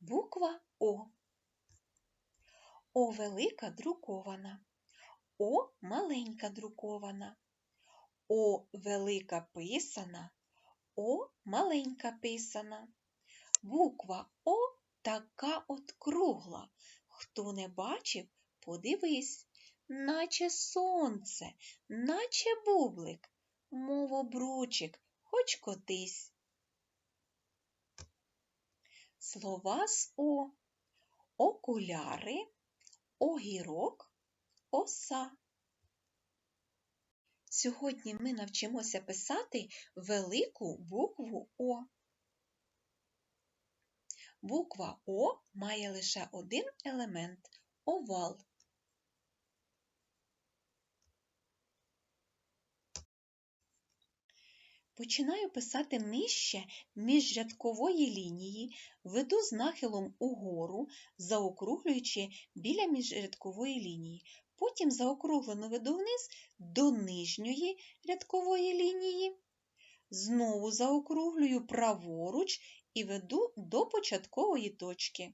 Буква О. О велика друкована. О маленька друкована. О велика писана. О маленька писана. Буква О така от кругла. Хто не бачив, подивись, наче сонце, наче бублик, мов обручик, хоч котись. Слова з О. Окуляри, огірок, оса. Сьогодні ми навчимося писати велику букву О. Буква О має лише один елемент овал. Починаю писати нижче міжрядкової лінії, веду з нахилом угору, заокруглюючи біля міжрядкової лінії. Потім заокруглено веду вниз до нижньої рядкової лінії. Знову заокруглюю праворуч і веду до початкової точки.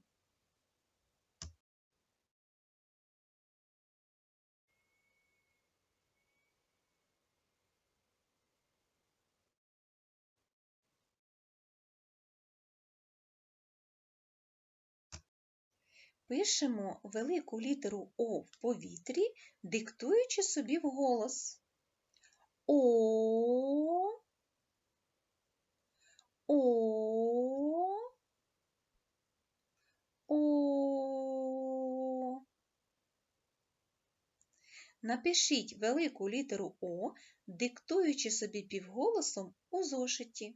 Пишемо велику літеру О в повітрі, диктуючи собі вголос. О. О. О. Напишіть велику літеру О, диктуючи собі півголосом у зошиті.